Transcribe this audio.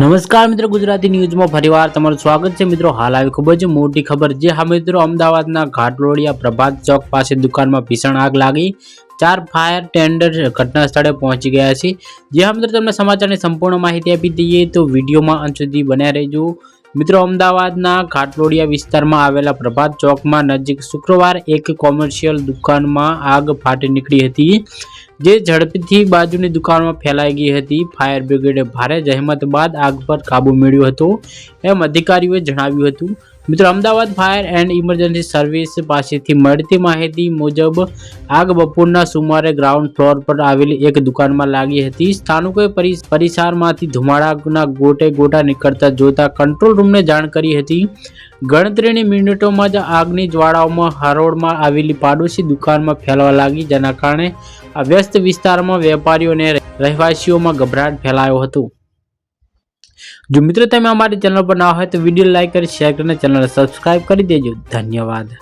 નમસ્કાર મિત્રો, ગુજરાતી ન્યૂઝમાં ફરીવાર તમારું સ્વાગત છે. મિત્રો, હાલ આવી ખૂબ જ મોટી ખબર જે હા મિત્રો, અમદાવાદના ઘાટલોડિયા પ્રભાત ચોક પાસે દુકાનમાં ભીષણ આગ લાગી. ચાર ફાયર ટેન્ડર ઘટના સ્થળે પહોંચી ગયા છે. જે હા મિત્રો, તમને સમાચારની સંપૂર્ણ માહિતી આપી દઈએ તો વિડીયોમાં અંત સુધી બન્યા રહેજો. મિત્રો, અમદાવાદના ઘાટલોડિયા વિસ્તારમાં આવેલા પ્રભાત ચોકમાં નજીક શુક્રવાર એક કોમર્શિયલ દુકાનમાં આગ ફાટી નીકળી હતી. જે ઝડપથી બાજુની દુકાનમાં ફેલાઈ ગઈ હતી. ફાયર બ્રિગેડે ભારે જહેમત બાદ આગ પર કાબુ મેળવ્યો હતો એમ અધિકારીઓએ જણાવ્યું હતું. મિત્રો, Ahmedabad fire and emergency service પાસેથી મળતી માહિતી મુજબ આગ બપોરના સુમારે ગ્રાઉન્ડ ફ્લોર પર આવેલી એક દુકાનમાં લાગી હતી. સ્થાનિકોએ પરિ- પરિસરમાંથી ધુમાડાના ગોટે ગોટા નીકળતા જોતા કંટ્રોલ રૂમને જાણ કરી હતી. ગણતરીની મિનિટોમાં જ આગની જ્વાળાઓમાં હરોળમાં આવેલી પાડોશી દુકાનમાં ફેલાવા લાગી, જેના કારણે આ વ્યસ્ત વિસ્તારમાં વેપારીઓ અને રહેવાસીઓમાં ગભરાટ ફેલાયો હતો. જો મિત્રો તમે અમારી ચેનલ પર ના હોય તો વીડિયો લાઇક કરી, શેર કરીને ચેનલ સબસ્ક્રાઇબ કરી દેજો. ધન્યવાદ.